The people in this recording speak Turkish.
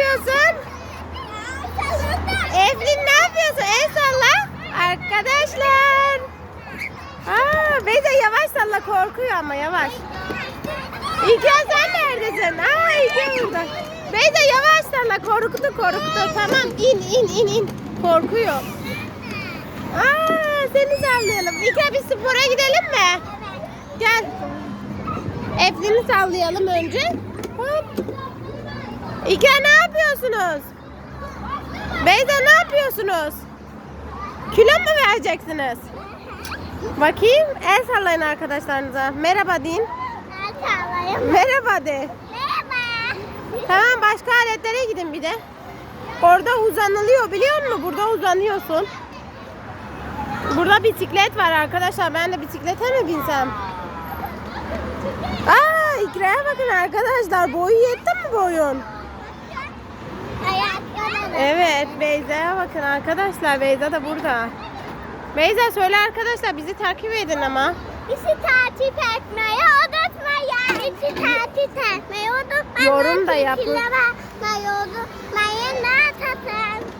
yapıyorsun? Eflin ne yapıyorsun? El salla. Arkadaşlar. Aa, Beyza yavaş salla korkuyor ama yavaş. İlker sen neredesin? Aa İlker burada. Beyza yavaş salla korktu korktu. Tamam in in in in. Korkuyor. Aa seni sallayalım. İlker bir spora gidelim mi? Gel. Eflin'i sallayalım önce. Hop. İlker ne yapıyorsunuz? Beyza ne yapıyorsunuz? Kilo mu vereceksiniz? Bakayım. El sallayın arkadaşlarınıza. Merhaba deyin. Merhaba de. Tamam başka aletlere gidin bir de. Orada uzanılıyor biliyor musun? Burada uzanıyorsun. Burada bisiklet var arkadaşlar. Ben de bisiklete mi binsem? Aa İkra'ya bakın arkadaşlar. Boyu yetti mi boyun? Evet Beyza'ya bakın arkadaşlar. Beyza da burada. Beyza söyle arkadaşlar bizi takip edin ama. Bizi takip etmeyi unutmayın. Bizi takip etmeyi unutmayın. Yorum da yapın. Unutmayın. Ne tatın?